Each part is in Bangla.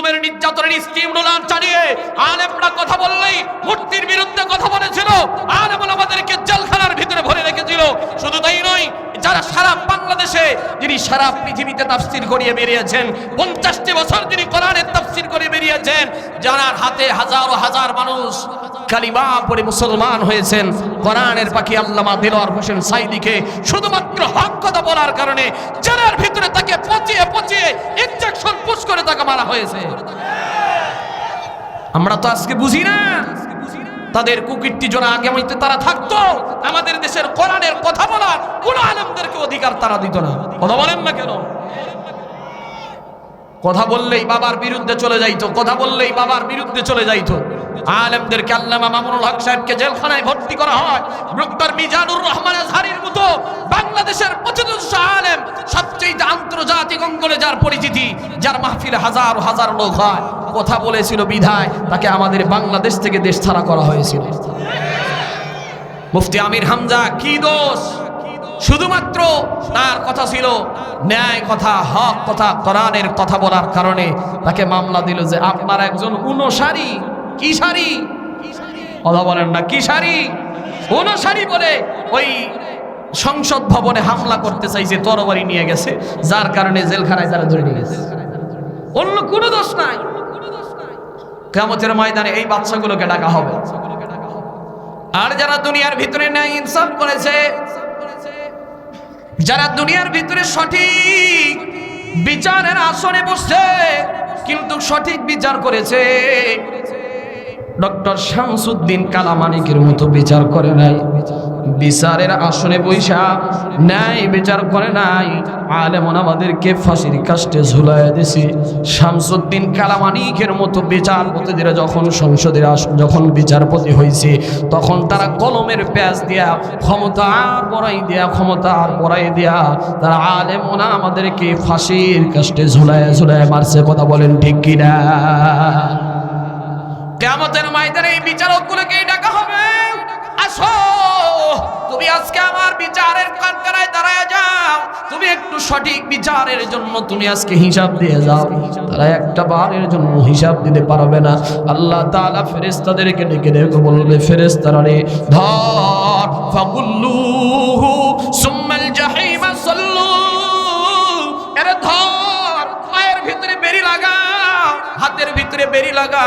জুলুমের নির্যাতনের স্কিম রোলান চালিয়ে আলেমরা কথা বললেই মূর্তির বিরুদ্ধে কথা বলেছিল। আলেমুল আমাদেরকে জেলখানার ভিতরে ভরে রেখেছিল। শুধু তাই নয়, যারা সারা বাংলাদেশে যিনি সারা পৃথিবীতে তাফসির করিয়ে বেরিয়েছেন, পঞ্চাশটি বছর যিনি কোরআনের তাফসির করে বেরিয়েছেন যার হাতে হাজারো হাজার মানুষ কালিমা পড়ে মুসলমান হয়েছেন, কোরআনের পাখি আল্লামা দিলওয়ার হোসেন সাইদিকে শুধুমাত্র হক কথা বলার কারণে জেলের ভিতরে তাকে পচিয়ে হয়েছে। আমরা তো আজকে বুঝি না। তাদের কুকীর্তি জোড়া আগামীতে তারা থাকতো। আমাদের দেশের কোরআনের কথা বলার কোন আলেমদেরকে অধিকার তারা দিত না। কথা বলেন না কেন? কথা বললেই বাবার বিরুদ্ধে চলে যাইতো। কথা বললেই বাবার বিরুদ্ধে চলে যাইতো। আলেমদেরকে আল্লামা মামুনুল হক সাহেবকে জেলখানায় ভর্তি করা হয়। ডক্টর মিজানুর রহমান আজহারির মতো বাংলাদেশের আন্তর্জাতিক অঙ্গনে যার পরিচিতি, যার মাহফিল হাজার হাজার লোক হয়, কথা বলেছিল বিধায়, তাকে আমাদের বাংলাদেশ থেকে দেশ ছাড়া করা হয়েছিল। মুফতি আমির হামজা, কি দোষ? শুধুমাত্র তার কথা ছিল ন্যায় কথা, হক কথা, কোরআনের কথা বলার কারণে তাকে মামলা দিল যে আপনার একজন অনুসারী, কি সারি? কথা বলেন না, কি সারি? অনুসারী বলে ওই সংসদ ভবনে হামলা করতে চাইছে তরবারি নিয়ে গেছে, যার কারণে জেলখানায় তারা ধরে নিয়ে গেছে। অন্য কোনো দোষ নাই। কেমতের ময়দানে এই বাচ্চাগুলোকে ডাকা হবে। আর যারা দুনিয়ার ভিতরে ন্যায় ইনসাফ করেছে, যারা দুনিয়ার ভিতরে সঠিক বিচারের আসনে বসছে, কিন্তু সঠিক বিচার করেছে ডক্টর শামসুদ্দিন কালামানিকের মতো বিচার করে নাই। বিচারের আসনে বৈশা ন্যায় বিচার করে নাই। আলেমন আমাদেরকে ফাঁসির কাষ্টে ঝুলাই দিছে। শামসুদ্দিন কালামানিকের মতো বিচারপতিদের যখন সংসদের যখন বিচারপতি হয়েছে তখন তারা কলমের প্যাচ দিয়া, ক্ষমতা আর বড়াই দিয়া, ক্ষমতা আর বড়াই দিয়া, তারা আলেমনা আমাদেরকে ফাঁসির কাষ্টে ঝুলায় ঝুলায় মারছে। কথা বলেন ঠিক কিনা? কেমতের ময়দানে এই বিচারকগুলোকে ডাকা হবে। আসো, তুমি আজকে আমার বিচারের কানকারায় দাঁড়ায় যাও। তুমি একটু সঠিক বিচারের জন্য তুমি আজকে হিসাব দিয়ে যাও। তারা একটা বারের জন্য হিসাব দিতে পারবে না। আল্লাহ তাআলা ফেরেশতাদেরকে ডেকে ডেকে বলবে, ফেরেশতারা রে, ধর ফাগুল্লুহু সুম্মাল জাহিমা সাল্লু। এরে ধর, পায়ের ভিতরে বেরি লাগা হাতের ভিতরে বেরি লাগা।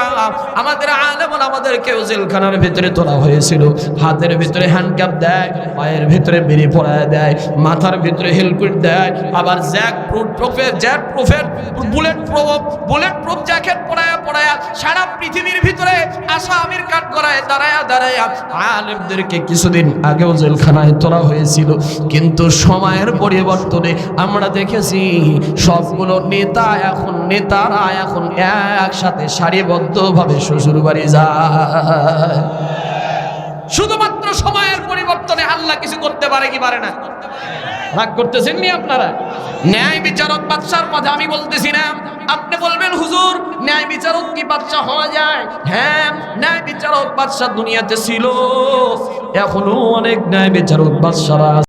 আমাদের আলেমন আমাদের কেউ জেলখানার ভিতরে তোলা হয়েছিল। হাতের ভিতরে হ্যান্ডকাপ দেয়, পায়ের ভিতরে বেরি পড়ায় দেয়, মাথার ভিতরে হেলমেট দেয়। আবার জ্যাক প্রুফ প্রুফের jack প্রুফের bullet proof bullet proof jacket পড়ায়া পড়ায়া সারা পৃথিবীর ভিতরে আশা আমির কাট করায় দাঁড়ায়া দাঁড়ায়া আলেমদেরকে কিছুদিন আগেও জেলখানায় তোলা হয়েছিল। কিন্তু সময়ের পরিবর্তনে আমরা দেখেছি, সবগুলো নেতা এখন, নেতারা এখন একসাথে সারিবদ্ধভাবে শ্বশুর বাড়ি যায়। শুধুমাত্র সময়ের পরিবর্তনে আল্লাহ কিছু করতে পারে কি পারে না? রাগ করতেছেন নি আপনারা? ন্যায় বিচারক বাদশার কথা আমি বলতেছি না আপনি বলবেন, হুজুর, ন্যায় বিচারক কি বাদশা হওয়া যায়? হ্যাঁ ন্যায় বিচারক বাদশা দুনিয়াতে ছিল। এখনও অনেক ন্যায় বিচারক বাদশারা।